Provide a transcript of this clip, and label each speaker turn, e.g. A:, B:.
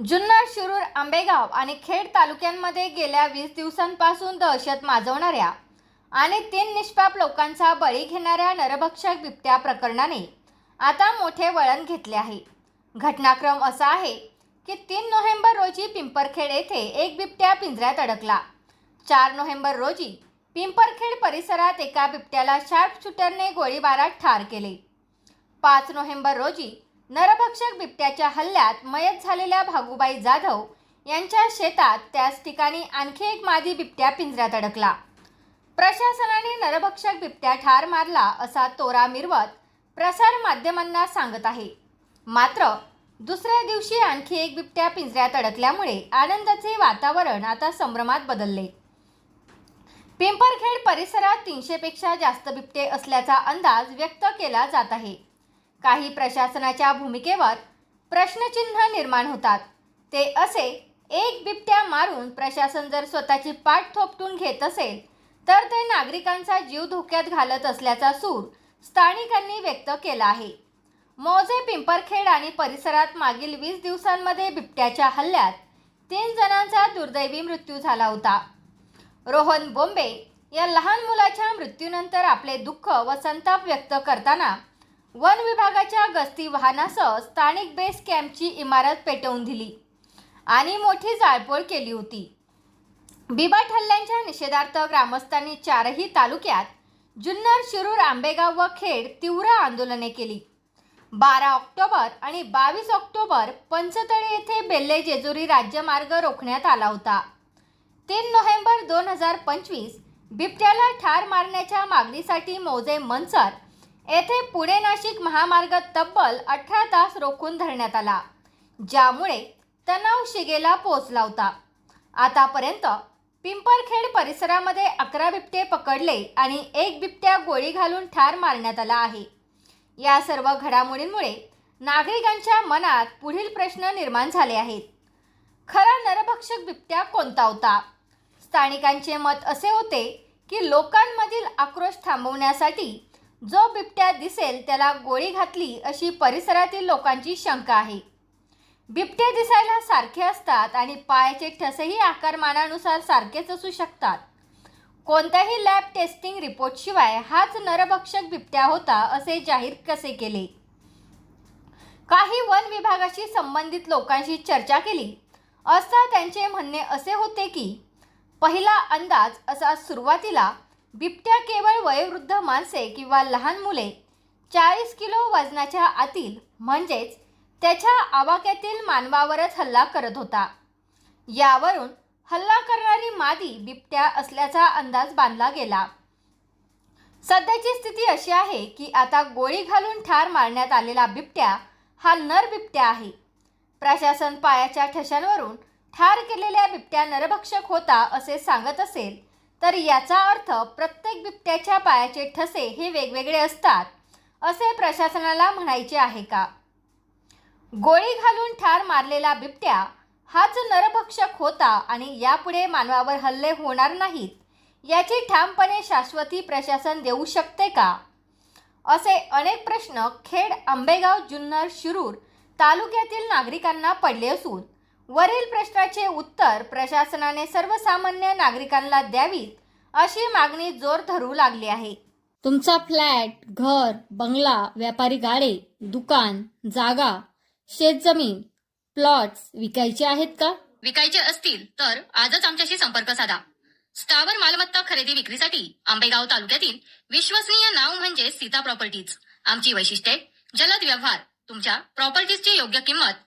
A: जुन्नर शिरूर आंबेगाव आणि खेड तालुक्यांमध्ये गेल्या वीस दिवसांपासून दहशत माजवणाऱ्या आणि तीन निष्पाप लोकांचा बळी घेणाऱ्या नरभक्षक बिबट्या प्रकरणाने आता मोठे वळण घेतले आहे. घटनाक्रम असा आहे की तीन नोव्हेंबर रोजी पिंपरखेड येथे एक बिबट्या पिंजऱ्यात अडकला. चार नोव्हेंबर रोजी पिंपरखेड परिसरात एका बिबट्याला शार्प शूटरने गोळीबारात ठार केले. पाच नोव्हेंबर रोजी नरभक्षक बिबट्याच्या हल्ल्यात मयत झालेल्या भागुबाई जाधव यांच्या शेतात त्याच ठिकाणी आणखी एक मादी बिबट्या पिंजऱ्यात अडकला. प्रशासनाने नरभक्षक बिबट्या ठार मारला असा तोरा मिरवत प्रसार माध्यमांना सांगत आहे. मात्र दुसऱ्या दिवशी आणखी एक बिबट्या पिंजऱ्यात अडकल्यामुळे आनंदाचे वातावरण आता संभ्रमात बदलले. पिंपरखेड परिसरात तीनशेपेक्षा जास्त बिबटे असल्याचा अंदाज व्यक्त केला जात आहे. काही प्रशासनाच्या भूमिकेवर प्रश्नचिन्ह निर्माण होतात. ते असे एक बिबट्या मारून प्रशासन जर स्वतःची पाठ थोपटून घेत असेल तर ते नागरिकांचा जीव धोक्यात घालत असल्याचा सूर स्थानिकांनी व्यक्त केला आहे. मौजे पिंपरखेड आणि परिसरात मागील वीस दिवसांमध्ये बिबट्याच्या हल्ल्यात तीन जणांचा दुर्दैवी मृत्यू झाला होता. रोहन बोंबे या लहान मुलाच्या मृत्यूनंतर आपले दुःख व संताप व्यक्त करताना वन विभागाच्या गस्ती वाहनासह स्थानिक बेस कॅम्पची इमारत पेटवून दिली आणि मोठी जाळपोळ केली होती. बिबट हल्ल्यांच्या निषेधार्थ ग्रामस्थांनी चारही तालुक्यात जुन्नर शिरूर आंबेगाव व खेड तीव्र आंदोलने केली. बारा ऑक्टोबर आणि बावीस ऑक्टोबर पंचतळी येथे बेल्ले जेजुरी राज्यमार्ग रोखण्यात आला होता. तीन नोव्हेंबर दोन हजार पंचवीस बिबट्याला ठार मारण्याच्या मागणीसाठी मौजे मनसर येथे पुणे नाशिक महामार्ग तब्बल अठरा तास रोखून धरण्यात आला ज्यामुळे तणाव शिगेला पोहोचला होता. आतापर्यंत पिंपरखेड परिसरामध्ये अकरा बिबटे पकडले आणि एक बिबट्या गोळी घालून ठार मारण्यात आला आहे. या सर्व घडामोडींमुळे नागरिकांच्या मनात पुढील प्रश्न निर्माण झाले आहेत. खरा नरभक्षक बिबट्या कोणता होता? स्थानिकांचे मत असे होते की लोकांमधील आक्रोश थांबवण्यासाठी जो बिबट्या दिसेल त्याला गोळी घातली अशी परिसरातील लोकांची शंका आहे. बिबटे दिसायला सारखे असतात आणि पायाचे ठसेही आकारमानानुसार सारखेच असू शकतात. कोणत्याही लॅब टेस्टिंग रिपोर्टशिवाय हाच नरभक्षक बिबट्या होता असे जाहीर कसे केले? काही वन विभागाशी संबंधित लोकांशी चर्चा केली. असता त्यांचे म्हणणे असे होते की पहिला अंदाज असा सुरुवातीला बिबट्या केवळ वयोवृद्ध माणसे किंवा लहान मुले चाळीस किलो वजनाच्या आतील म्हणजेच त्याच्या आवाक्यातील मानवावरच हल्ला करत होता. यावरून हल्ला करणारी मादी बिबट्या असल्याचा अंदाज बांधला गेला. सध्याची स्थिती अशी आहे की आता गोळी घालून ठार मारण्यात आलेला बिबट्या हा नर बिबट्या आहे. प्रशासन पायाच्या ठशांवरून ठार केलेल्या बिबट्या नरभक्षक होता असे सांगत असेल तर याचा अर्थ प्रत्येक बिबट्याच्या पायाचे ठसे हे वेगवेगळे असतात असे प्रशासनाला म्हणायचे आहे का? गोळी घालून ठार मारलेला बिबट्या हाच नरभक्षक होता आणि यापुढे मानवावर हल्ले होणार नाहीत याची ठामपणे शाश्वती प्रशासन देऊ शकते का? असे अनेक प्रश्न खेड आंबेगाव जुन्नर शिरूर तालुक्यातील नागरिकांना पडले असून वरील प्रश्नाचे उत्तर प्रशासनाने सर्वसामान्य नागरिकांना द्यावीत अशी मागणी जोर धरू लागली आहे.
B: तुमचा फ्लॅट घर बंगला व्यापारी गाडे दुकान जागा शेतजमीन प्लॉट्स विकायचे आहेत का?
C: विकायचे असतील तर आजच आमच्याशी संपर्क साधा. स्थावर मालमत्ता खरेदी विक्रीसाठी आंबेगाव तालुक्यातील विश्वसनीय नाव म्हणजे सीता प्रॉपर्टीज. आमची वैशिष्ट्ये जलद व्यवहार तुमच्या प्रॉपर्टीजची योग्य किंमत